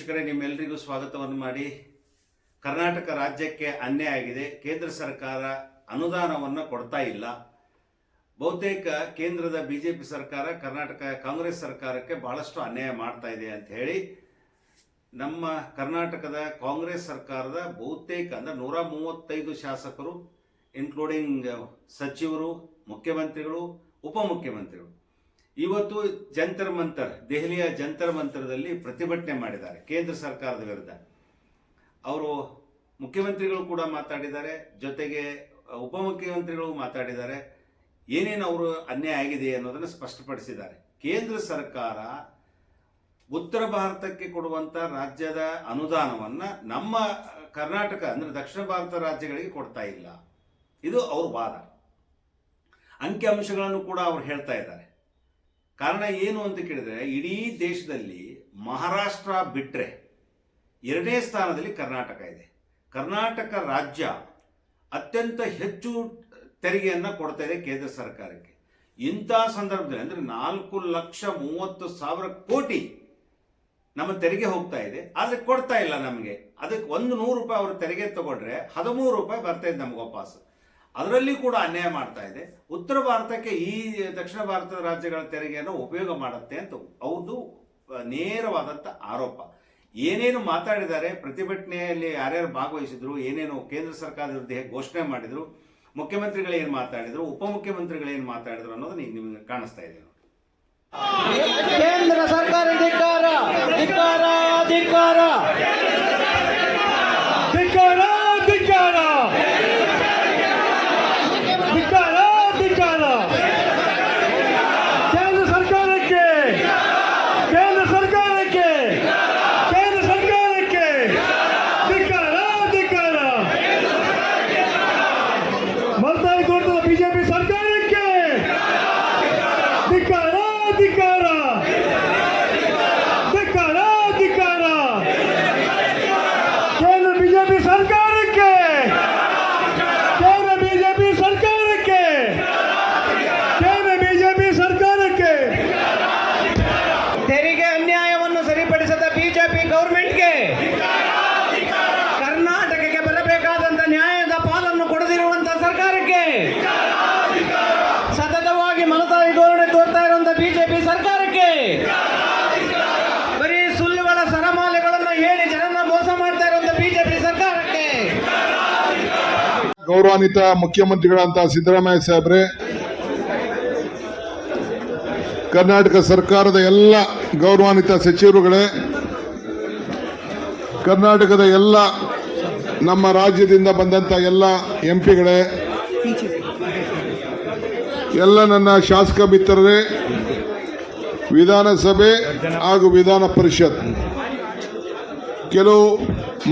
ವೀಕ್ಷಕರೇ ನಿಮ್ಮೆಲ್ಲರಿಗೂ ಸ್ವಾಗತವನ್ನು ಮಾಡಿ. ಕರ್ನಾಟಕ ರಾಜ್ಯಕ್ಕೆ ಅನ್ಯಾಯ ಆಗಿದೆ. ಕೇಂದ್ರ ಸರ್ಕಾರ ಅನುದಾನವನ್ನು ಕೊಡ್ತಾ ಇಲ್ಲ. ಬಹುತೇಕ ಕೇಂದ್ರದ ಬಿಜೆಪಿ ಸರ್ಕಾರ, ಕರ್ನಾಟಕ, ಕಾಂಗ್ರೆಸ್ ಸರ್ಕಾರಕ್ಕೆ ಬಹಳಷ್ಟು ಅನ್ಯಾಯ ಮಾಡ್ತಾ ಇದೆ ಅಂತ ಹೇಳಿ, ನಮ್ಮ ಕರ್ನಾಟಕದ ಕಾಂಗ್ರೆಸ್ ಸರ್ಕಾರದ ಬಹುತೇಕ ಅಂದ್ರೆ ನೂರ ಮೂವತ್ತೈದು ಶಾಸಕರು ಇನ್ಕ್ಲೂಡಿಂಗ್ ಸಚಿವರು, ಮುಖ್ಯಮಂತ್ರಿಗಳು, ಉಪಮುಖ್ಯಮಂತ್ರಿಗಳು. ಇವತ್ತು ಜಂತರ್ ಮಂತರ್, ದೆಹಲಿಯ ಜಂತರ್ ಮಂತರದಲ್ಲಿ ಪ್ರತಿಭಟನೆ ಮಾಡಿದ್ದಾರೆ, ಕೇಂದ್ರ ಸರ್ಕಾರದ ವಿರುದ್ಧ. ಅವರು ಮುಖ್ಯಮಂತ್ರಿಗಳು ಕೂಡ ಮಾತಾಡಿದ್ದಾರೆ, ಜೊತೆಗೆ ಉಪಮುಖ್ಯಮಂತ್ರಿಗಳು ಮಾತಾಡಿದ್ದಾರೆ. ಏನೇನು ಅವರು ಅನ್ಯಾಯ ಆಗಿದೆ ಅನ್ನೋದನ್ನು ಸ್ಪಷ್ಟಪಡಿಸಿದ್ದಾರೆ. ಕೇಂದ್ರ ಸರ್ಕಾರ ಉತ್ತರ ಭಾರತಕ್ಕೆ ಕೊಡುವಂತ ರಾಜ್ಯದ ಅನುದಾನವನ್ನ ನಮ್ಮ ಕರ್ನಾಟಕ, ಅಂದ್ರೆ ದಕ್ಷಿಣ ಭಾರತ ರಾಜ್ಯಗಳಿಗೆ ಕೊಡ್ತಾ ಇಲ್ಲ. ಇದು ಅವ್ರ ವಾದ. ಅಂಕಿಅಂಶಗಳನ್ನು ಕೂಡ ಅವ್ರು ಹೇಳ್ತಾ ಇದ್ದಾರೆ. ಕಾರಣ ಏನು ಅಂತ ಕೇಳಿದ್ರೆ, ಇಡೀ ದೇಶದಲ್ಲಿ ಮಹಾರಾಷ್ಟ್ರ ಬಿಟ್ಟರೆ ಎರಡನೇ ಸ್ಥಾನದಲ್ಲಿ ಕರ್ನಾಟಕ ಇದೆ. ಕರ್ನಾಟಕ ರಾಜ್ಯ ಅತ್ಯಂತ ಹೆಚ್ಚು ತೆರಿಗೆಯನ್ನು ಕೊಡ್ತಾ ಇದೆ ಕೇಂದ್ರ ಸರ್ಕಾರಕ್ಕೆ. ಇಂಥ ಸಂದರ್ಭದಲ್ಲಿ ಅಂದರೆ ನಾಲ್ಕು ಲಕ್ಷ ಮೂವತ್ತು ಸಾವಿರ ಕೋಟಿ ನಮ್ಮ ತೆರಿಗೆ ಹೋಗ್ತಾ ಇದೆ. ಆದರೆ ಕೊಡ್ತಾ ಇಲ್ಲ ನಮಗೆ. ಅದಕ್ಕೆ ಒಂದು ನೂರು ರೂಪಾಯಿ ಅವರು ತೆರಿಗೆ ತಗೊಂಡ್ರೆ ಹದಿಮೂರು ರೂಪಾಯಿ ಬರ್ತಾ ಇದೆ ನಮ್ಗೆ ವಾಪಸ್ ಅದರಲ್ಲಿ ಕೂಡ ಅನ್ಯಾಯ ಮಾಡ್ತಾ ಇದೆ. ಉತ್ತರ ಭಾರತಕ್ಕೆ ಈ ದಕ್ಷಿಣ ಭಾರತದ ರಾಜ್ಯಗಳ ತೆರಿಗೆಯನ್ನು ಉಪಯೋಗ ಮಾಡುತ್ತೆ ಅಂತ ಅವ್ರದ್ದು ನೇರವಾದಂಥ ಆರೋಪ. ಏನೇನು ಮಾತಾಡಿದ್ದಾರೆ, ಪ್ರತಿಭಟನೆಯಲ್ಲಿ ಯಾರ್ಯಾರು ಭಾಗವಹಿಸಿದ್ರು, ಏನೇನು ಕೇಂದ್ರ ಸರ್ಕಾರದ ವಿರುದ್ಧ ಘೋಷಣೆ ಮಾಡಿದ್ರು, ಮುಖ್ಯಮಂತ್ರಿಗಳು ಏನು ಮಾತಾಡಿದ್ರು, ಉಪಮುಖ್ಯಮಂತ್ರಿಗಳು ಏನು ಮಾತಾಡಿದ್ರು ಅನ್ನೋದು ಈಗ ನಿಮಗೆ ಕಾಣಿಸ್ತಾ ಇದೆ. ಕೇಂದ್ರ ಸರ್ಕಾರ ಅಧಿಕಾರ ಧಿಕ್ಕಾರ ಧಿಕ್ಕಾರ ಧಿಕ್ಕಾರ ಧಿಕ್ಕಾರ ಧಿಕ್ಕಾರ ಕೇಂದ್ರ ಸರ್ಕಾರಕ್ಕೆ ಕೇಂದ್ರ ಸರ್ಕಾರಕ್ಕೆ ಕೇಂದ್ರ ಸರ್ಕಾರಕ್ಕೆ ಧಿಕ್ಕಾರ ಧಿಕ್ಕಾರ ಮಲ್ತಾಯಿ ತೋಟದ ಬಿಜೆಪಿ ಸರ್ಕಾರಕ್ಕೆ ಧಿಕ್ಕಾರ ಧಿಕ್ಕಾರ ಧಿಕ್ಕಾರ ಧಿಕ್ಕಾರ ಕೇಂದ್ರ ಬಿಜೆಪಿ ಸರ್ಕಾರಕ್ಕೆ ಕೇಂದ್ರ ಬಿಜೆಪಿ ಸರ್ಕಾರಕ್ಕೆ ಕೇಂದ್ರ ಬಿಜೆಪಿ ಸರ್ಕಾರಕ್ಕೆ ತೆರಿಗೆ ಅನ್ಯಾಯವನ್ನು ಸರಿಪಡಿಸದ ಬಿಜೆಪಿ ಗೌರ್ಮೆಂಟ್ಗೆ ಕರ್ನಾಟಕಕ್ಕೆ ಬರಬೇಕಾದಂತ ನ್ಯಾಯದ ಪಾಲನ್ನು ಕೊಡದಿರುವಂತ ಸರ್ಕಾರಕ್ಕೆ ಸತತವಾಗಿ ಮಲತಾಯಿ ಧೋರಣೆ ತೋರ್ತಾ ಇರುವಂತ ಬಿಜೆಪಿ ಸರ್ಕಾರಕ್ಕೆ ಬರೀ ಸುಳ್ಳುಗಳ ಸರಮಾಲೆಗಳನ್ನು ಹೇಳಿ ಜನರನ್ನ ಮೋಸ ಮಾಡ್ತಾ ಇರುವಂತ ಬಿಜೆಪಿ ಸರ್ಕಾರಕ್ಕೆ ಗೌರವಾನ್ವಿತ ಮುಖ್ಯಮಂತ್ರಿಗಳಂತ ಸಿದ್ದರಾಮಯ್ಯ ಸಾಹೇಬ್ರೆ, ಕರ್ನಾಟಕ ಸರ್ಕಾರದ ಎಲ್ಲ ಗೌರವಾನ್ವಿತ ಸಚಿವರುಗಳೇ, ಕರ್ನಾಟಕದ ಎಲ್ಲ ನಮ್ಮ ರಾಜ್ಯದಿಂದ ಬಂದಂತ ಎಲ್ಲ ಎಂ ಪಿಗಳೇ ಎಲ್ಲ ನನ್ನ ಶಾಸಕ ಮಿತ್ರರೇ, ವಿಧಾನಸಭೆ ಹಾಗೂ ವಿಧಾನ ಪರಿಷತ್. ಕೆಲವು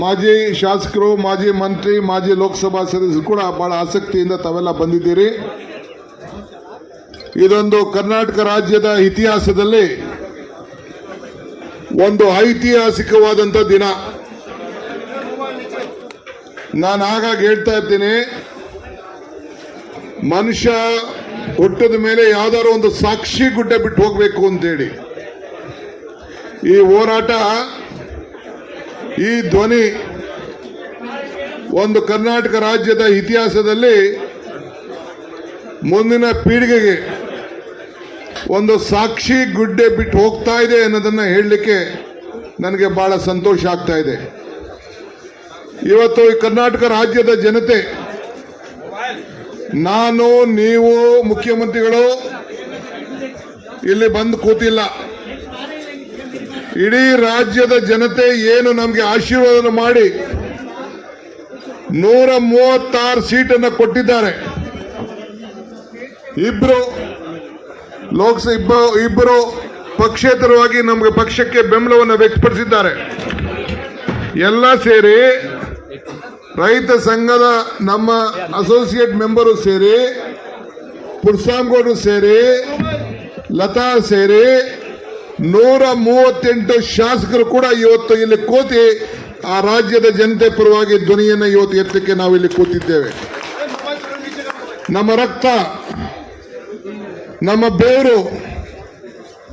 ಮಾಜಿ ಶಾಸಕರು, ಮಾಜಿ ಮಂತ್ರಿ, ಮಾಜಿ ಲೋಕಸಭಾ ಸದಸ್ಯರು ಕೂಡ ಬಹಳ ಆಸಕ್ತಿಯಿಂದ ತಾವೆಲ್ಲ ಬಂದಿದ್ದೀರಿ. ಇದೊಂದು ಕರ್ನಾಟಕ ರಾಜ್ಯದ ಇತಿಹಾಸದಲ್ಲಿ ಒಂದು ಐತಿಹಾಸಿಕವಾದಂಥ ದಿನ. ನಾನು ಆಗಾಗ ಹೇಳ್ತಾ ಇರ್ತೀನಿ, ಮನುಷ್ಯ ಹುಟ್ಟದ ಮೇಲೆ ಯಾವ್ದಾದ್ರು ಒಂದು ಸಾಕ್ಷಿ ಗುಡ್ಡ ಬಿಟ್ಟು ಹೋಗ್ಬೇಕು ಅಂತೇಳಿ. ಈ ಹೋರಾಟ ಈ ಧ್ವನಿ ಒಂದು ಕರ್ನಾಟಕ ರಾಜ್ಯದ ಇತಿಹಾಸದಲ್ಲಿ ಮುಂದಿನ ಪೀಳಿಗೆಗೆ ಒಂದು ಸಾಕ್ಷಿ ಗುಡ್ಡೆ ಬಿಟ್ಟು ಹೋಗ್ತಾ ಇದೆ ಅನ್ನೋದನ್ನ ಹೇಳಲಿಕ್ಕೆ ನನಗೆ ಬಹಳ ಸಂತೋಷ ಆಗ್ತಾ ಇದೆ. ಇವತ್ತು ಈ ಕರ್ನಾಟಕ ರಾಜ್ಯದ ಜನತೆ, ನಾನು, ನೀವು, ಮುಖ್ಯಮಂತ್ರಿಗಳು, ಇಲ್ಲಿ ಬಂದು ಕೂತಿಲ್ಲ. ಇಡೀ ರಾಜ್ಯದ ಜನತೆ ಏನು ನಮಗೆ ಆಶೀರ್ವಾದ ಮಾಡಿ ನೂರ ಮೂವತ್ತಾರು ಸೀಟನ್ನು ಕೊಟ್ಟಿದ್ದಾರೆ. ಇಬ್ರು ಲೋಕಸಭೆ ಇಬ್ಬ ಇಬ್ಬರು ಪಕ್ಷೇತರವಾಗಿ ನಮಗೆ ಪಕ್ಷಕ್ಕೆ ಬೆಂಬಲವನ್ನು ವ್ಯಕ್ತಪಡಿಸಿದ್ದಾರೆ. ಎಲ್ಲ ಸೇರಿ ರೈತ ಸಂಘದ ನಮ್ಮ ಅಸೋಸಿಯೇಟ್ ಮೆಂಬರು ಸೇರಿ, ಪುರ್ಸಾಮ್ಗೌಡರು ಸೇರಿ, ಲತಾ ಸೇರಿ ನೂರ ಮೂವತ್ತೆಂಟು ಶಾಸಕರು ಕೂಡ ಇವತ್ತು ಇಲ್ಲಿ ಕೂತಿ ಆ ರಾಜ್ಯದ ಜನತೆ ಪರವಾಗಿ ಧ್ವನಿಯನ್ನು ಇವತ್ತು ಎತ್ತಕ್ಕೆ ನಾವು ಇಲ್ಲಿ ಕೂತಿದ್ದೇವೆ. ನಮ್ಮ ರಕ್ತ, ನಮ್ಮ ಬೇರು,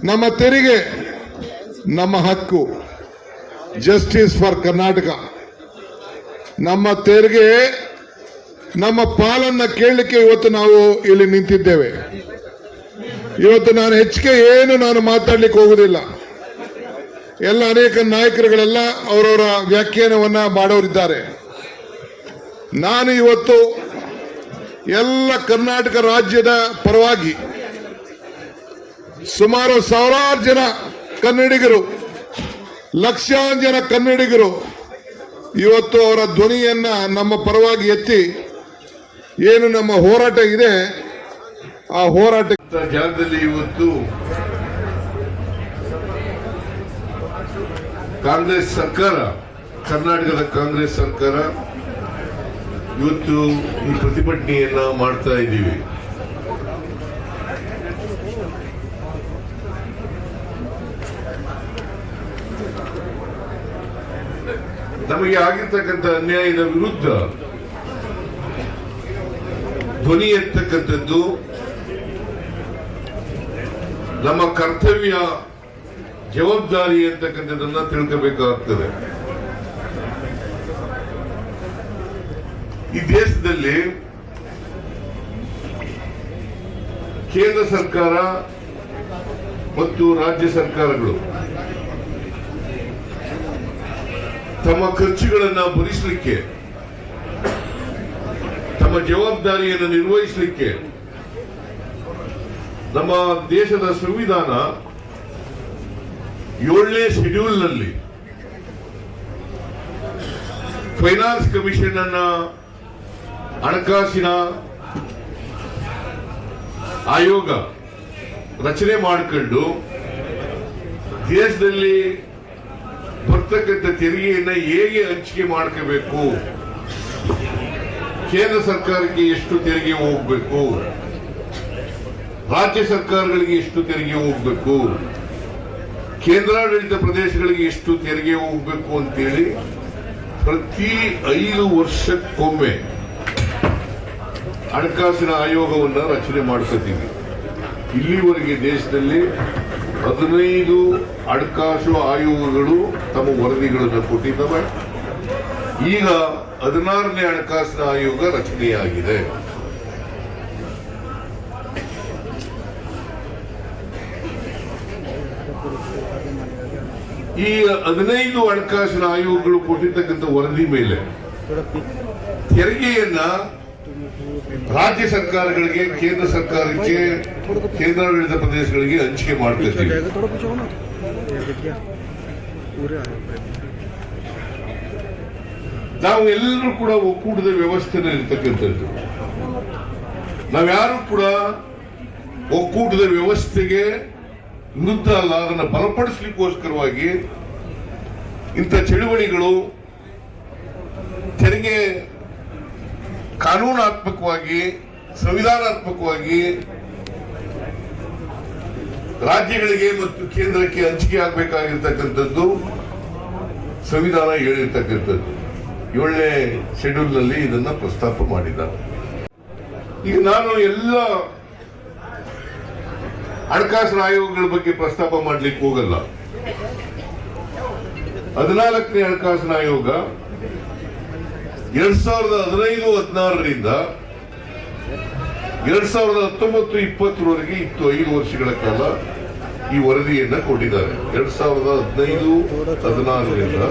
ನಮ್ಮ ತೆರಿಗೆ, ನಮ್ಮ ಹಕ್ಕು. ಜಸ್ಟಿಸ್ ಫಾರ್ ಕರ್ನಾಟಕ ನಮ್ಮ ತೆರಿಗೆ, ನಮ್ಮ ಪಾಲನ್ನ ಕೇಳಲಿಕ್ಕೆ ಇವತ್ತು ನಾವು ಇಲ್ಲಿ ನಿಂತಿದ್ದೇವೆ. ಇವತ್ತು ನಾನು ಹೆಚ್ಚಿಗೆ ಏನು ನಾನು ಮಾತಾಡ್ಲಿಕ್ಕೆ ಹೋಗುದಿಲ್ಲ. ಎಲ್ಲ ಅನೇಕ ನಾಯಕರುಗಳೆಲ್ಲ ಅವರವರ ವ್ಯಾಖ್ಯಾನವನ್ನ ಮಾಡೋರಿದ್ದಾರೆ. ನಾನು ಇವತ್ತು ಎಲ್ಲ ಕರ್ನಾಟಕ ರಾಜ್ಯದ ಪರವಾಗಿ ಸುಮಾರು ಸಾವಿರಾರು ಜನ ಕನ್ನಡಿಗರು, ಲಕ್ಷಾಂತರ ಜನ ಕನ್ನಡಿಗರು ಇವತ್ತು ಅವರ ಧ್ವನಿಯನ್ನ ನಮ್ಮ ಪರವಾಗಿ ಎತ್ತಿ ಏನು ನಮ್ಮ ಹೋರಾಟ ಇದೆ, ಆ ಹೋರಾಟ ಜಾಗದಲ್ಲಿ ಇವತ್ತು ಕಾಂಗ್ರೆಸ್ ಸರ್ಕಾರ, ಕರ್ನಾಟಕದ ಕಾಂಗ್ರೆಸ್ ಸರ್ಕಾರ ಇವತ್ತು ಈ ಪ್ರತಿಭಟನೆಯನ್ನ ಮಾಡ್ತಾ ಇದ್ದೀವಿ. ನಮಗೆ ಆಗಿರ್ತಕ್ಕಂಥ ಅನ್ಯಾಯದ ವಿರುದ್ಧ ಧ್ವನಿ ಎತ್ತಕ್ಕಂಥದ್ದು ನಮ್ಮ ಕರ್ತವ್ಯ ಜವಾಬ್ದಾರಿ ಅಂತಕ್ಕಂಥದ್ದನ್ನ ತಿಳ್ಕೋಬೇಕಾಗ್ತದೆ. ಈ ದೇಶದಲ್ಲಿ ಕೇಂದ್ರ ಸರ್ಕಾರ ಮತ್ತು ರಾಜ್ಯ ಸರ್ಕಾರಗಳು ತಮ್ಮ ಖರ್ಚುಗಳನ್ನ ಭರಿಸಲಿಕ್ಕೆ, ತಮ್ಮ ಜವಾಬ್ದಾರಿಯನ್ನು ನಿರ್ವಹಿಸಲಿಕ್ಕೆ ನಮ್ಮ ದೇಶದ ಸಂವಿಧಾನ ಏಳನೇ ಶೆಡ್ಯೂಲ್ನಲ್ಲಿ ಫೈನಾನ್ಸ್ ಕಮಿಷನ್ ಅನ್ನ ಹಣಕಾಸಿನ ಆಯೋಗ ರಚನೆ ಮಾಡಿಕೊಂಡು ದೇಶದಲ್ಲಿ ಬರ್ತಕ್ಕಂಥ ತೆರಿಗೆಯನ್ನ ಹೇಗೆ ಹಂಚಿಕೆ ಮಾಡ್ಕೋಬೇಕು? ಕೇಂದ್ರ ಸರ್ಕಾರಕ್ಕೆ ಎಷ್ಟು ತೆರಿಗೆ ಹೋಗ್ಬೇಕು? ರಾಜ್ಯ ಸರ್ಕಾರಗಳಿಗೆ ಎಷ್ಟು ತೆರಿಗೆ ಹೋಗ್ಬೇಕು? ಕೇಂದ್ರಾಡಳಿತ ಪ್ರದೇಶಗಳಿಗೆ ಎಷ್ಟು ತೆರಿಗೆ ಹೋಗ್ಬೇಕು ಅಂತೇಳಿ ಪ್ರತಿ ಐದು ವರ್ಷಕ್ಕೊಮ್ಮೆ ಹಣಕಾಸಿನ ಆಯೋಗವನ್ನು ರಚನೆ ಮಾಡ್ಕೋತೀವಿ ಇಲ್ಲಿವರೆಗೆ ದೇಶದಲ್ಲಿ ಹದಿನೈದು ಹಣಕಾಸು ಆಯೋಗಗಳು ತಮ್ಮ ವರದಿಗಳನ್ನು ಕೊಟ್ಟಿದ್ದಾವೆ. ಈಗ ಹದಿನಾರನೇ ಹಣಕಾಸಿನ ಆಯೋಗ ರಚನೆಯಾಗಿದೆ. ಈ ಹದಿನೈದು ಹಣಕಾಸಿನ ಆಯೋಗಗಳು ಕೊಟ್ಟಿರ್ತಕ್ಕಂಥ ವರದಿ ಮೇಲೆ ತೆರಿಗೆಯನ್ನ ರಾಜ್ಯ ಸರ್ಕಾರಗಳಿಗೆ, ಕೇಂದ್ರ ಸರ್ಕಾರಕ್ಕೆ, ಕೇಂದ್ರಾಡಳಿತ ಪ್ರದೇಶಗಳಿಗೆ ಹಂಚಿಕೆ ಮಾಡ್ತಿರ್ತೀವಿ ನಾವು ಎಲ್ಲರೂ ಕೂಡ ಒಕ್ಕೂಟದ ವ್ಯವಸ್ಥೆನ ಇರ್ತಕ್ಕಂಥದ್ದು. ನಾವ್ಯಾರು ಕೂಡ ಒಕ್ಕೂಟದ ವ್ಯವಸ್ಥೆಗೆ ವಿರುದ್ಧ ಅಲ್ಲ, ಅದನ್ನು ಬಲಪಡಿಸಲಿಕ್ಕೋಸ್ಕರವಾಗಿ ಇಂಥ ಚಳುವಳಿಗಳು ತೆರಿಗೆ ಕಾನೂನಾತ್ಮಕವಾಗಿ, ಸಂವಿಧಾನಾತ್ಮಕವಾಗಿ ರಾಜ್ಯಗಳಿಗೆ ಮತ್ತು ಕೇಂದ್ರಕ್ಕೆ ಹಂಚಿಕೆ ಆಗಬೇಕಾಗಿರ್ತಕ್ಕಂಥದ್ದು, ಸಂವಿಧಾನ ಹೇಳಿರ್ತಕ್ಕಂಥದ್ದು. ಏಳನೇ ಶೆಡ್ಯೂಲ್ನಲ್ಲಿ ಇದನ್ನ ಪ್ರಸ್ತಾಪ ಮಾಡಿದ್ದಾರೆ. ಈಗ ನಾನು ಎಲ್ಲ ಹಣಕಾಸಿನ ಆಯೋಗಗಳ ಬಗ್ಗೆ ಪ್ರಸ್ತಾಪ ಮಾಡ್ಲಿಕ್ಕೆ ಹೋಗಲ್ಲ. ಹದಿನಾಲ್ಕನೇ ಹಣಕಾಸಿನ ಆಯೋಗ ಎರಡ್ ಸಾವಿರದ ಹದಿನೈದು ಹದಿನಾರರಿಂದ ಎರಡ್ ಸಾವಿರದ ಹತ್ತೊಂಬತ್ತು ಇಪ್ಪತ್ತರವರೆಗೆ ಇತ್ತು. ಐದು ವರ್ಷಗಳ ಕಾಲ ಈ ವರದಿಯನ್ನ ಕೊಟ್ಟಿದ್ದಾರೆ. ಎರಡ್ ಸಾವಿರದ ಹದಿನೈದು ಹದಿನಾರರಿಂದ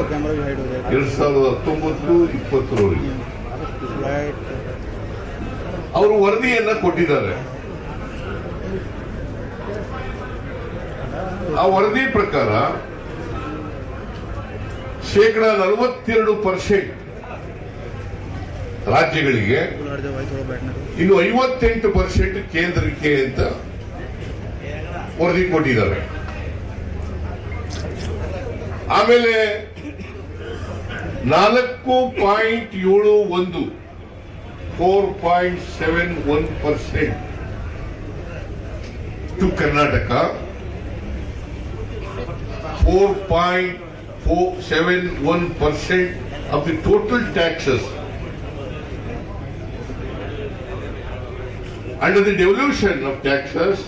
ಎರಡ್ ಸಾವಿರದ ಹತ್ತೊಂಬತ್ತು ಇಪ್ಪತ್ತರವರೆಗೆ. ಅವರು ವರದಿಯನ್ನ ಕೊಟ್ಟಿದ್ದಾರೆ. ಆ ವರದಿ ಪ್ರಕಾರ ಶೇಕಡ ನಲವತ್ತೆರಡು ಪರ್ಸೆಂಟ್ ರಾಜ್ಯಗಳಿಗೆ ಇನ್ನು ಐವತ್ತೆಂಟು ಪರ್ಸೆಂಟ್ ಕೇಂದ್ರಕ್ಕೆ ಅಂತ ವರದಿ ಕೊಟ್ಟಿದ್ದಾರೆ. ಆಮೇಲೆ ನಾಲ್ಕು ಪಾಯಿಂಟ್ ಏಳು ಒಂದು, four point seven one percent to Karnataka. 4.471% of the total taxes. Under the devolution of taxes,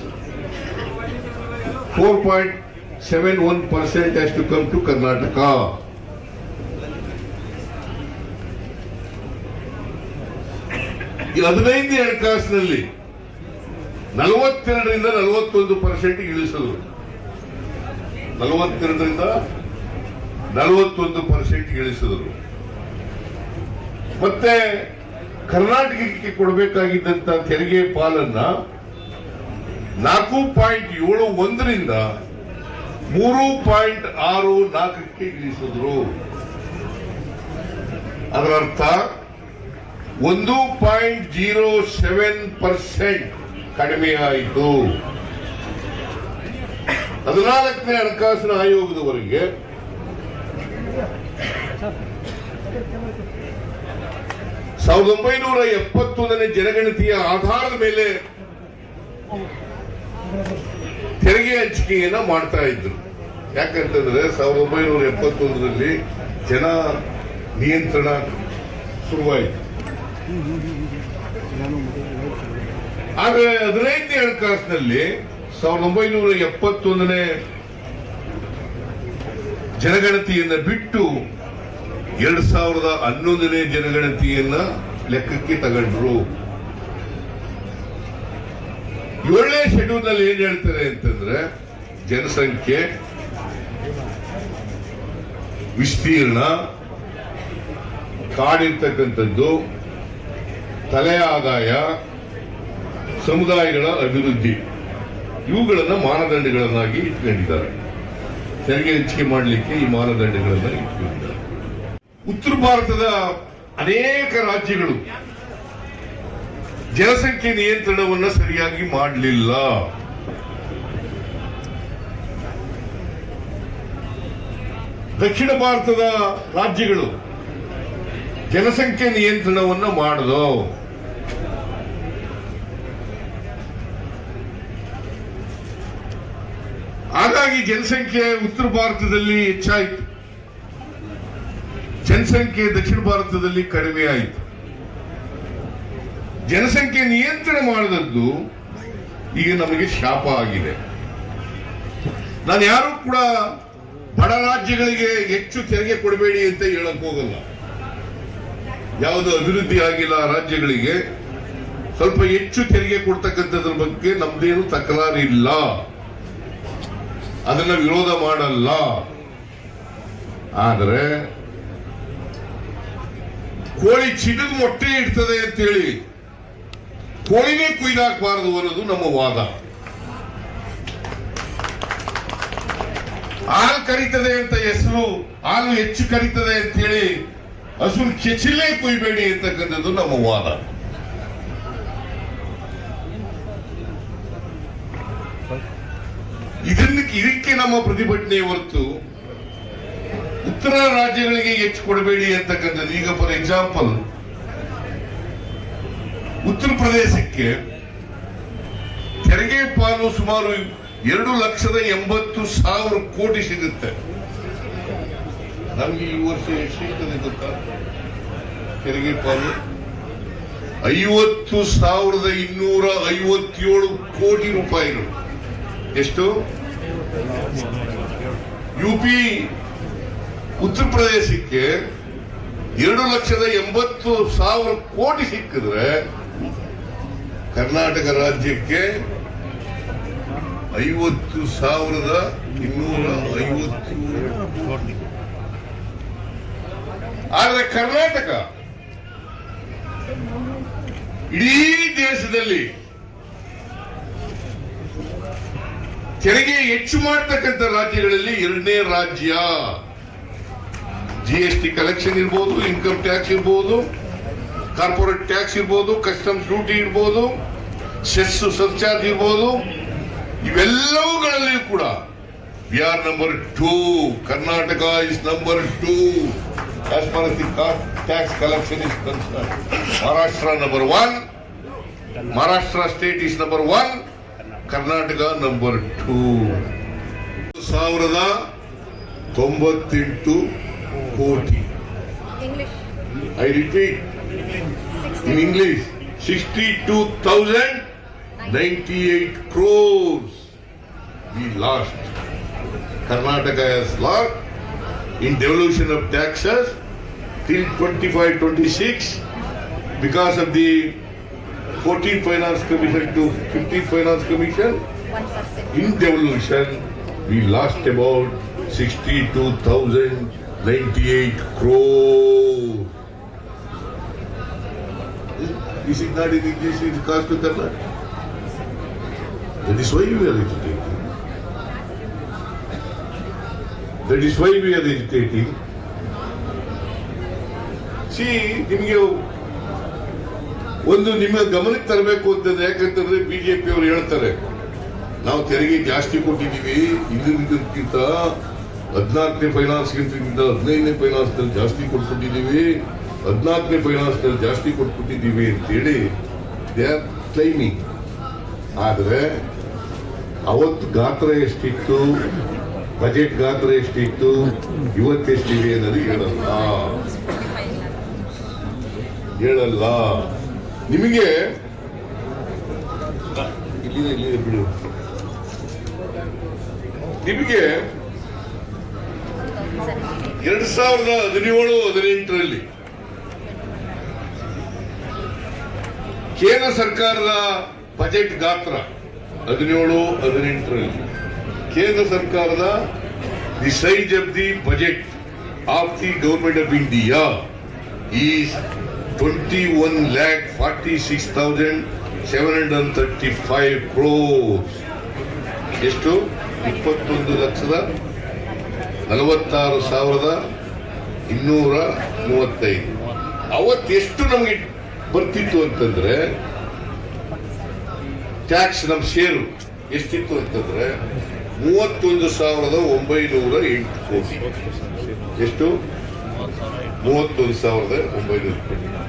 4.71% has to come to Karnataka. ಹದಿನೈದನೇ ಹಣಕಾಸಿನಲ್ಲಿ ನಲವತ್ತೆರಡರಿಂದ ನಲವತ್ತೊಂದು ಪರ್ಸೆಂಟ್ ಇಳಿಸಲು ನಲವತ್ತೆರಡರಿಂದ ನಲವತ್ತೊಂದು ಪರ್ಸೆಂಟ್ ಇಳಿಸಿದರು. ಮತ್ತೆ ಕರ್ನಾಟಕಕ್ಕೆ ಕೊಡಬೇಕಾಗಿದ್ದಂತ ತೆರಿಗೆ ಪಾಲನ್ನ ನಾಲ್ಕು ಪಾಯಿಂಟ್ ಏಳು ಒಂದರಿಂದ ಮೂರು ಪಾಯಿಂಟ್ ಆರು ನಾಲ್ಕಕ್ಕೆ ಇಳಿಸಿದ್ರು. ಅದರ ಅರ್ಥ ಒಂದು ಪಾಯಿಂಟ್ ಜೀರೋ ಸೆವೆನ್ ಪರ್ಸೆಂಟ್ ಕಡಿಮೆ ಆಯಿತು. ಹದಿನಾಲ್ಕನೇ ಹಣಕಾಸಿನ ಆಯೋಗದವರೆಗೆ ಸಾವಿರದ ಒಂಬೈನೂರ ಎಪ್ಪತ್ತೊಂದನೇ ಜನಗಣತಿಯ ಆಧಾರದ ಮೇಲೆ ತೆರಿಗೆ ಹಂಚಿಕೆಯನ್ನ ಮಾಡ್ತಾ ಇದ್ರು. ಯಾಕಂತಂದ್ರೆ ಸಾವಿರದ ಒಂಬೈನೂರ ಎಪ್ಪತ್ತೊಂದರಲ್ಲಿ ಜನ ನಿಯಂತ್ರಣ ಶುರುವಾಯಿತು. ಆದ್ರೆ ಹದಿನೈದನೇ ಹಣಕಾಸಿನಲ್ಲಿ ಸಾವಿರದ ಒಂಬೈನೂರ ಎಪ್ಪತ್ತೊಂದನೇ ಜನಗಣತಿಯನ್ನ ಬಿಟ್ಟು ಎರಡ್ ಸಾವಿರದ ಹನ್ನೊಂದನೇ ಜನಗಣತಿಯನ್ನ ಲೆಕ್ಕಕ್ಕೆ ತಗೊಂಡ್ರು. ಏಳನೇ ಶೆಡ್ಯೂಲ್ನಲ್ಲಿ ಏನ್ ಹೇಳ್ತಾರೆ ಅಂತಂದ್ರೆ ಜನಸಂಖ್ಯೆ, ವಿಸ್ತೀರ್ಣ, ಕಾಡಿರ್ತಕ್ಕಂಥದ್ದು, ತಲೆ ಆದಾಯ, ಸಮುದಾಯಗಳ ಅಭಿವೃದ್ಧಿ. ಇವುಗಳನ್ನ ಮಾನದಂಡಗಳನ್ನಾಗಿ ಇಟ್ಕೊಂಡಿದ್ದಾರೆ. ತೆರಿಗೆ ಹೆಚ್ಚಿಗೆ ಮಾಡಲಿಕ್ಕೆ ಈ ಮಾನದಂಡಗಳನ್ನ ಇಟ್ಕೊಂಡಿದ್ದಾರೆ. ಉತ್ತರ ಭಾರತದ ಅನೇಕ ರಾಜ್ಯಗಳು ಜನಸಂಖ್ಯೆ ನಿಯಂತ್ರಣವನ್ನ ಸರಿಯಾಗಿ ಮಾಡಲಿಲ್ಲ. ದಕ್ಷಿಣ ಭಾರತದ ರಾಜ್ಯಗಳು ಜನಸಂಖ್ಯೆ ನಿಯಂತ್ರಣವನ್ನು ಮಾಡದು ಹಾಗಾಗಿ ಜನಸಂಖ್ಯೆ ಉತ್ತರ ಭಾರತದಲ್ಲಿ ಹೆಚ್ಚಾಯಿತು. ಜನಸಂಖ್ಯೆ ದಕ್ಷಿಣ ಭಾರತದಲ್ಲಿ ಕಡಿಮೆ ಆಯಿತು. ಜನಸಂಖ್ಯೆ ನಿಯಂತ್ರಣ ಮಾಡದದ್ದು ಈಗ ನಮಗೆ ಶಾಪ ಆಗಿದೆ. ನಾನು ಯಾರು ಕೂಡ ಬಡ ರಾಜ್ಯಗಳಿಗೆ ಹೆಚ್ಚು ತೆರಿಗೆ ಕೊಡಬೇಡಿ ಅಂತ ಹೇಳಕ್ ಹೋಗಲ್ಲ. ಯಾವುದು ಅಭಿವೃದ್ಧಿ ಆಗಿಲ್ಲ ರಾಜ್ಯಗಳಿಗೆ, ಸ್ವಲ್ಪ ಹೆಚ್ಚು ತೆರಿಗೆ ಕೊಡ್ತಕ್ಕಂಥದ್ರ ಬಗ್ಗೆ ನಮ್ದೇನು ತಕರಾರಿಲ್ಲ. ಅದನ್ನ ವಿರೋಧ ಮಾಡಲ್ಲ. ಆದರೆ ಕೋಳಿ ಚಿನ್ನದ ಮೊಟ್ಟೆ ಇಡ್ತದೆ ಅಂತೇಳಿ ಕೋಳಿನೇ ಕುಯ್ದಾಕಬಾರದು ಅನ್ನೋದು ನಮ್ಮ ವಾದ. ಹಾಲು ಕರೀತದೆ ಅಂತ ಹೆಸರು, ಹಾಲು ಹೆಚ್ಚು ಕರೀತದೆ ಅಂತೇಳಿ ಹಸುರು ಕೆಚಿಲ್ಲೇ ಕುಯ್ಬೇಡಿ ಅಂತಕ್ಕಂಥದ್ದು ನಮ್ಮ ವಾದ ಇದನ್ನ ಇದಕ್ಕೆ ನಮ್ಮ ಪ್ರತಿಭಟನೆ ಹೊರತು ಉತ್ತರ ರಾಜ್ಯಗಳಿಗೆ ಹೆಚ್ಚು ಕೊಡಬೇಡಿ ಅಂತಕ್ಕಂಥದ್ದು. ಈಗ ಫಾರ್ ಎಕ್ಸಾಂಪಲ್ ಉತ್ತರ ಪ್ರದೇಶಕ್ಕೆ ತೆರಿಗೆ ಪಾಲು ಸುಮಾರು ಎರಡು ಲಕ್ಷದ ಎಂಬತ್ತು ಸಾವಿರ ಕೋಟಿ ಸಿಗುತ್ತೆ. ನಮ್ಗೆ ಈ ವರ್ಷ ಎಷ್ಟು ಸಿಗ್ತದೆ ಗೊತ್ತಾ? ತೆರಿಗೆ ಪಾಲು ಐವತ್ತು ಸಾವಿರದ ಇನ್ನೂರ ಐವತ್ತೇಳು ಕೋಟಿ ರೂಪಾಯಿಗಳು. ಎಷ್ಟು? ಯುಪಿ ಉತ್ತರ ಪ್ರದೇಶಕ್ಕೆ ಎರಡು ಲಕ್ಷದ ಎಂಬತ್ತು ಸಾವಿರ ಕೋಟಿ ಸಿಕ್ಕಿದ್ರೆ ಕರ್ನಾಟಕ ರಾಜ್ಯಕ್ಕೆ ಐವತ್ತು ಸಾವಿರದ ಇನ್ನೂರ ಐವತ್ತು ಆದರೆ ಕರ್ನಾಟಕ ಇಡೀ ದೇಶದಲ್ಲಿ ತೆರಿಗೆ ಹೆಚ್ಚು ಮಾಡ್ತಕ್ಕಂಥ ರಾಜ್ಯಗಳಲ್ಲಿ ಎರಡನೇ ರಾಜ್ಯ. ಜಿ ಎಸ್ ಟಿ ಕಲೆಕ್ಷನ್ ಇರ್ಬೋದು ಇನ್ಕಮ್ ಟ್ಯಾಕ್ಸ್ ಇರ್ಬೋದು ಕಾರ್ಪೊರೇಟ್ ಟ್ಯಾಕ್ಸ್ ಇರ್ಬೋದು ಕಸ್ಟಮ್ಸ್ ಡ್ಯೂಟಿ ಇರ್ಬೋದು ಸೆಸ್ ಸರ್ಚಾರ್ಜ್ ಇರ್ಬೋದು ಇವೆಲ್ಲವುಗಳಲ್ಲಿಯೂ ಕೂಡ we are number two Karnataka is number two tax collection is Maharashtra number one Maharashtra state is number one Karnataka number two ಸಾವಿರದ ತೊಂಬತ್ತೆಂಟು crore English. I repeat in English, 62,098 crores we lost. Karnataka has lost in devolution of taxes till 25-26 because of the 14 finance commission to 15 finance commission. One percent. In devolution, we lost about 62,098 crore. This is not in English, it is cost to Karnataka. That is why we are agitating. That is why we are agitating. C ನಿಮಗೆ ಒಂದು ನಿಮ್ಮ ಗಮನಕ್ಕೆ ತರಬೇಕು ಅಂತಂದ್ರೆ ಯಾಕಂತಂದ್ರೆ BJP ಅವರು ಹೇಳ್ತಾರೆ. ನಾವು ತೆರಿಗೆ ಜಾಸ್ತಿ ಕೊಟ್ಟಿದ್ದೀವಿ ಇದಕ್ಕಿಂತ ಹದಿನಾಲ್ಕನೇ ಫೈನಾನ್ಸ್ಗಿಂತ ಹದಿನೈದನೇ ಫೈನಾನ್ಸ್ನಲ್ಲಿ ಜಾಸ್ತಿ ಕೊಟ್ಬಿಟ್ಟಿದ್ದೀವಿ, ಹದಿನಾಲ್ಕನೇ ಫೈನಾನ್ಸ್ನಲ್ಲಿ ಜಾಸ್ತಿ ಕೊಟ್ಬಿಟ್ಟಿದ್ದೀವಿ ಅಂತೇಳಿ ದೇ ಆರ್ ಕ್ಲೈಮಿಂಗ್ ಆದರೆ ಅವತ್ತು ಗಾತ್ರ ಎಷ್ಟಿತ್ತು ಬಜೆಟ್ ಗಾತ್ರ ಎಷ್ಟಿತ್ತು, ಇವತ್ತೆಷ್ಟಿದೆ ಅನ್ನೋದು ಹೇಳಲ್ಲ. ಹೇಳಲ್ಲ. ನಿಮಗೆ ಇಲ್ಲಿದೆ ಇಲ್ಲಿದೆ ಬಿಡು. ನಿಮಗೆ ಎರಡ್ ಸಾವಿರದ ಹದಿನೇಳು ಹದಿನೆಂಟರಲ್ಲಿ ಕೇಂದ್ರ ಸರ್ಕಾರದ ಬಜೆಟ್ ಗಾತ್ರ ಹದಿನೇಳು ಹದಿನೆಂಟರಲ್ಲಿ. ಕೇಂದ್ರ ಸರ್ಕಾರದ the size of the budget of the government of India is twenty one lakh forty six thousand seven hundred and thirty five crores ಎಷ್ಟು? ಇಪ್ಪತ್ತೊಂದು ಲಕ್ಷದ ನಲವತ್ತಾರು ಸಾವಿರದ ಇನ್ನೂರ ಮೂವತ್ತೈದು. ಅವತ್ತೆಷ್ಟು ನಮಗೆ ಬರ್ತಿತ್ತು ಅಂತಂದ್ರೆ ಟ್ಯಾಕ್ಸ್ ನಮ್ಮ ಶೇರು ಎಷ್ಟಿತ್ತು ಅಂತಂದ್ರೆ, ಮೂವತ್ತೊಂದು ಸಾವಿರದ ಒಂಬೈನೂರ ಎಂಟು ಕೋಟಿ. ಎಷ್ಟು? ಮೂವತ್ತೊಂದು ಸಾವಿರದ ಒಂಬೈನೂರು ಕೋಟಿ.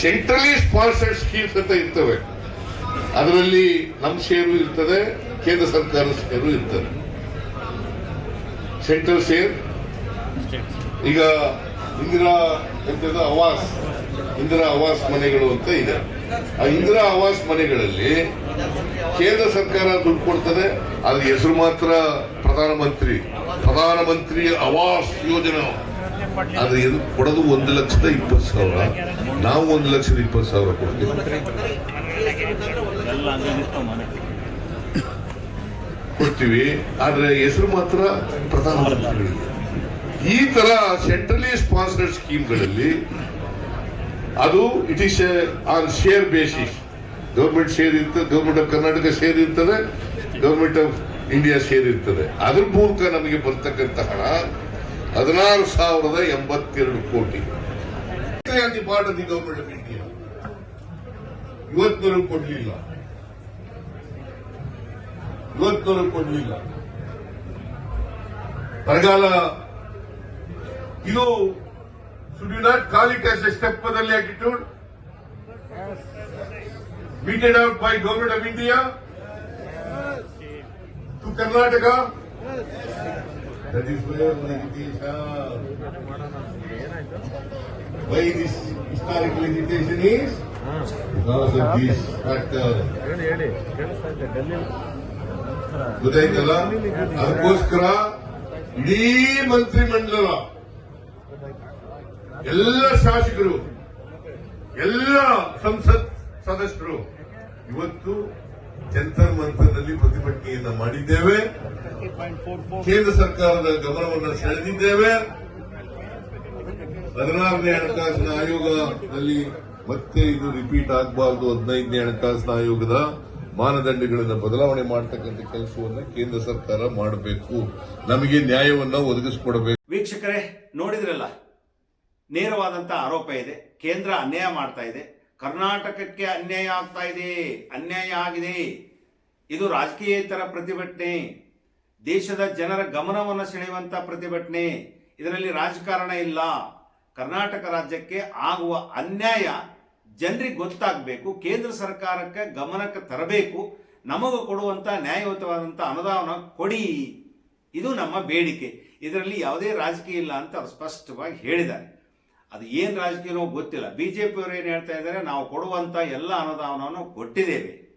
ಸೆಂಟ್ರಲಿ ಸ್ಪಾನ್ಸರ್ಡ್ ಸ್ಕೀಮ್ಸ್ ಅಂತ ಇರ್ತವೆ. ಅದರಲ್ಲಿ ನಮ್ಮ ಶೇರು ಇರ್ತದೆ, ಕೇಂದ್ರ ಸರ್ಕಾರದ ಶೇರು ಇರ್ತದೆ. ಸೆಂಟ್ರಲ್ ಶೇರ್, ಈಗ ಇಂದಿರಾ ಎಂತದ ಆವಾಸ್, ಇಂದಿರಾ ಆವಾಸ್ ಮನೆಗಳು ಅಂತ ಇದೆ. ಆ ಇಂದಿರಾ ಆವಾಸ್ ಮನೆಗಳಲ್ಲಿ ಕೇಂದ್ರ ಸರ್ಕಾರ ದುಡ್ಡು ಕೊಡ್ತದೆ, ಅದ್ರ ಹೆಸರು ಮಾತ್ರ ಪ್ರಧಾನಮಂತ್ರಿ ಪ್ರಧಾನಮಂತ್ರಿ ಆವಾಸ್ ಯೋಜನಾ. ಅದು ಇದು ಕೊಡೋದು ಒಂದು ಲಕ್ಷದ ಇಪ್ಪತ್ತು ಸಾವಿರ. ನಾವು ಒಂದು ಲಕ್ಷದ ಇಪ್ಪತ್ತು ಸಾವಿರ ಕೊಡ್ತೀವಿ. ಕೊಡ್ತೀವಿ. ಆದ್ರೆ ಹೆಸರು ಮಾತ್ರ ಪ್ರಧಾನಮಂತ್ರಿಗಳಿಗೆ ಈ ತರ ಸೆಂಟ್ರಲಿ ಸ್ಪಾನ್ಸರ್ಡ್ ಸ್ಕೀಮ್ಗಳಲ್ಲಿ ಅದು it is on share basis government share ಇರ್ತದೆ ಗೌರ್ಮೆಂಟ್ ಆಫ್ ಕರ್ನಾಟಕ ಶೇರ್ ಇರ್ತದೆ ಗೌರ್ಮೆಂಟ್ ಆಫ್ ಇಂಡಿಯಾ ಶೇರ್ ಇರ್ತದೆ. ಅದ್ರ ಮೂಲಕ ನಮಗೆ ಬರ್ತಕ್ಕಂಥ ಹಣ ಹದಿನಾರು ಸಾವಿರದ ಎಂಬತ್ತೆರಡು ಕೋಟಿ the part of the government of India ಇವತ್ತಿನವರೆಗೂ ಕೊಡ್ಲಿಲ್ಲ ಇವತ್ತಿನವರೆಗೂ ಕೊಡ್ಲಿಲ್ಲ ಬರಗಾಲ ಇದು should you not call it as a step for the attitude? Meted out by government of India to Karnataka? That is where the are. Why this historical agitation is? Because of this factor. ಹೇಳಿ ಹೇಳಿ ಕೇಳಿಸ್ತಾ ಇದೆ ಡೆಲ್ಲಿ ಗೊತ್ತಾಯ್ತಲ್ಲ ಅದಕ್ಕೋಸ್ಕರ ಇಡೀ ಮಂತ್ರಿಮಂಡಲ ಎಲ್ಲ ಶಾಸಕರು ಎಲ್ಲ ಸಂಸತ್ ಸದಸ್ಯರು ಇವತ್ತು ಜಂತರ್ ಮಂತ್ರದಲ್ಲಿ ಪ್ರತಿಭಟನೆಯನ್ನ ಮಾಡಿದ್ದೇವೆ. ಕೇಂದ್ರ ಸರ್ಕಾರದ ಗಮನವನ್ನು ಸೆಳೆದಿದ್ದೇವೆ. ಹದಿನಾರನೇ ಹಣಕಾಸಿನ ಆಯೋಗದಲ್ಲಿ ಮತ್ತೆ ಇದು ರಿಪೀಟ್ ಆಗಬಾರದು. ಹದಿನೈದನೇ ಹಣಕಾಸಿನ ಆಯೋಗದ ಮಾನದಂಡಗಳನ್ನು ಬದಲಾವಣೆ ಮಾಡತಕ್ಕಂಥ ಕೆಲಸವನ್ನು ಕೇಂದ್ರ ಸರ್ಕಾರ ಮಾಡಬೇಕು. ನಮಗೆ ನ್ಯಾಯವನ್ನ ಒದಗಿಸಿಕೊಡಬೇಕು. ವೀಕ್ಷಕರೇ, ನೋಡಿದ್ರಲ್ಲ? ನೇರವಾದಂತಹ ಆರೋಪ ಇದೆ. ಕೇಂದ್ರ ಅನ್ಯಾಯ ಮಾಡ್ತಾ ಇದೆ. ಕರ್ನಾಟಕಕ್ಕೆ ಅನ್ಯಾಯ ಆಗ್ತಾ ಇದೆ, ಅನ್ಯಾಯ ಆಗಿದೆ. ಇದು ರಾಜಕೀಯೇತರ ಪ್ರತಿಭಟನೆ. ದೇಶದ ಜನರ ಗಮನವನ್ನು ಸೆಳೆಯುವಂತ ಪ್ರತಿಭಟನೆ. ಇದರಲ್ಲಿ ರಾಜಕಾರಣ ಇಲ್ಲ. ಕರ್ನಾಟಕ ರಾಜ್ಯಕ್ಕೆ ಆಗುವ ಅನ್ಯಾಯ ಜನರಿಗೆ ಗೊತ್ತಾಗಬೇಕು, ಕೇಂದ್ರ ಸರ್ಕಾರಕ್ಕೆ ಗಮನಕ್ಕೆ ತರಬೇಕು, ನಮಗೂ ಕೊಡುವಂಥ ನ್ಯಾಯಯುತವಾದಂಥ ಅನುದಾನ ಕೊಡಿ. ಇದು ನಮ್ಮ ಬೇಡಿಕೆ. ಇದರಲ್ಲಿ ಯಾವುದೇ ರಾಜಕೀಯ ಇಲ್ಲ ಅಂತ ಅವರು ಸ್ಪಷ್ಟವಾಗಿ ಹೇಳಿದ್ದಾರೆ. ಅದು ಏನು ರಾಜಕೀಯನೋ ಗೊತ್ತಿಲ್ಲ. ಬಿ ಜೆ ಪಿಯವರು ಏನು ಹೇಳ್ತಾ ಇದ್ದಾರೆ, ನಾವು ಕೊಡುವಂಥ ಎಲ್ಲ ಅನುದಾನವನ್ನು ಕೊಟ್ಟಿದ್ದೇವೆ.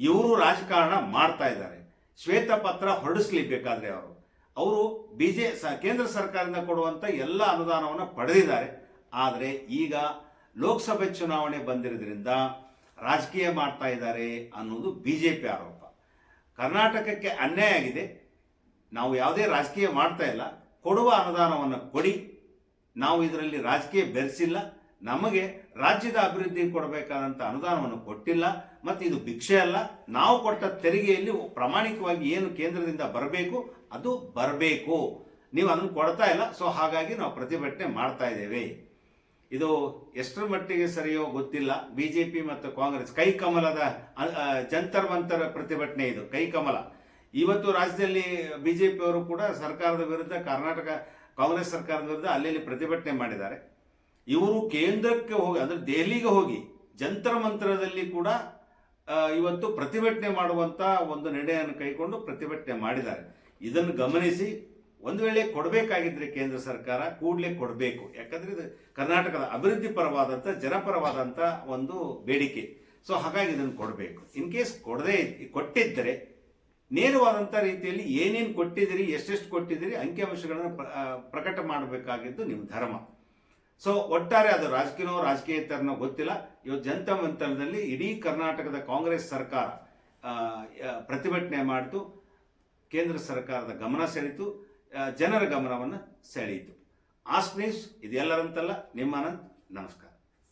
ಇವರು ರಾಜಕಾರಣ ಮಾಡ್ತಾ ಇದ್ದಾರೆ. ಶ್ವೇತಪತ್ರ ಹೊರಡಿಸ್ಲಿಬೇಕಾದ್ರೆ ಅವರು. ಅವರು ಬಿಜೆ ಸ- ಕೇಂದ್ರ ಸರ್ಕಾರದಿಂದ ಕೊಡುವಂಥ ಎಲ್ಲ ಅನುದಾನವನ್ನು ಪಡೆದಿದ್ದಾರೆ. ಆದರೆ ಈಗ ಲೋಕಸಭೆ ಚುನಾವಣೆ ಬಂದಿರೋದ್ರಿಂದ ರಾಜಕೀಯ ಮಾಡ್ತಾ ಇದ್ದಾರೆ ಅನ್ನೋದು ಬಿ ಜೆ ಪಿ ಆರೋಪ. ಕರ್ನಾಟಕಕ್ಕೆ ಅನ್ಯಾಯ ಆಗಿದೆ. ನಾವು ಯಾವುದೇ ರಾಜಕೀಯ ಮಾಡ್ತಾ ಇಲ್ಲ. ಕೊಡುವ ಅನುದಾನವನ್ನು ಕೊಡಿ. ನಾವು ಇದರಲ್ಲಿ ರಾಜಕೀಯ ಬೆರೆಸಿಲ್ಲ, ನಮಗೆ ರಾಜ್ಯದ ಅಭಿವೃದ್ಧಿ ಕೊಡಬೇಕಾದಂಥ ಅನುದಾನವನ್ನು ಕೊಟ್ಟಿಲ್ಲ, ಮತ್ತು ಇದು ಭಿಕ್ಷೆ ಅಲ್ಲ. ನಾವು ಕೊಟ್ಟ ತೆರಿಗೆಯಲ್ಲಿ ಪ್ರಾಮಾಣಿಕವಾಗಿ ಏನು ಕೇಂದ್ರದಿಂದ ಬರಬೇಕು, ಅದು ಬರಬೇಕು. ನೀವು ಅದನ್ನು ಕೊಡ್ತಾ ಇಲ್ಲ, ಸೊ ಹಾಗಾಗಿ ನಾವು ಪ್ರತಿಭಟನೆ ಮಾಡ್ತಾ ಇದ್ದೇವೆ. ಇದು ಎಷ್ಟರ ಮಟ್ಟಿಗೆ ಸರಿಯೋ ಗೊತ್ತಿಲ್ಲ. ಬಿ ಜೆ ಪಿ ಮತ್ತು ಕಾಂಗ್ರೆಸ್ ಕೈಕಮಲದ ಜಂತರ್ ಮಂತರ ಪ್ರತಿಭಟನೆ ಇದು, ಕೈಕಮಲ. ಇವತ್ತು ರಾಜ್ಯದಲ್ಲಿ ಬಿ ಜೆ ಪಿಯವರು ಕೂಡ ಸರ್ಕಾರದ ವಿರುದ್ಧ ಕರ್ನಾಟಕ ಕಾಂಗ್ರೆಸ್ ಸರ್ಕಾರದ ವಿರುದ್ಧ ಅಲ್ಲಿ ಪ್ರತಿಭಟನೆ ಮಾಡಿದ್ದಾರೆ. ಇವರು ಕೇಂದ್ರಕ್ಕೆ ಹೋಗಿ, ಅಂದರೆ ದೆಹಲಿಗೆ ಹೋಗಿ ಜಂತರ ಮಂತ್ರದಲ್ಲಿ ಕೂಡ ಇವತ್ತು ಪ್ರತಿಭಟನೆ ಮಾಡುವಂತ ಒಂದು ನಿರ್ಣಯವನ್ನು ಕೈಗೊಂಡು ಪ್ರತಿಭಟನೆ ಮಾಡಿದ್ದಾರೆ. ಇದನ್ನು ಗಮನಿಸಿ, ಒಂದು ವೇಳೆ ಕೊಡಬೇಕಾಗಿದ್ರೆ ಕೇಂದ್ರ ಸರ್ಕಾರ ಕೂಡಲೇ ಕೊಡಬೇಕು. ಯಾಕಂದ್ರೆ ಇದು ಕರ್ನಾಟಕದ ಅಭಿವೃದ್ಧಿ ಪರವಾದಂಥ ಜನಪರವಾದಂಥ ಒಂದು ಬೇಡಿಕೆ. ಸೊ ಹಾಗಾಗಿ ಇದನ್ನು ಕೊಡಬೇಕು. ಇನ್ ಕೇಸ್ ಕೊಡದೇ ಕೊಟ್ಟಿದ್ದರೆ ನೇರವಾದಂಥ ರೀತಿಯಲ್ಲಿ ಏನೇನು ಕೊಟ್ಟಿದ್ದೀರಿ, ಎಷ್ಟೆಷ್ಟು ಕೊಟ್ಟಿದ್ದೀರಿ ಅಂಕಿಅಂಶಗಳನ್ನು ಪ್ರ- ಪ್ರಕಟ ಮಾಡಬೇಕಾಗಿದ್ದು ನಿಮ್ಮ ಧರ್ಮ. ಸೊ ಒಟ್ಟಾರೆ ಅದು ರಾಜಕೀಯನೋ ರಾಜಕೀಯೇತರನೋ ಗೊತ್ತಿಲ್ಲ. ಇವತ್ತು ಜನತಾ ಮಂತ್ರದಲ್ಲಿ ಇಡೀ ಕರ್ನಾಟಕದ ಕಾಂಗ್ರೆಸ್ ಸರ್ಕಾರ ಪ್ರತಿಭಟನೆ ಮಾಡಿತು, ಕೇಂದ್ರ ಸರ್ಕಾರದ ಗಮನ ಸೆಳೀತು ಜನರ ಗಮನವನ್ನು ಸೆಳೆಯಿತು. ಆಸ್ನೀಸ್ ಇದೆಲ್ಲರಂತಲ್ಲ ಇದು ನಿಮ್ಮ ಅನಂತ್, ನಮಸ್ಕಾರ.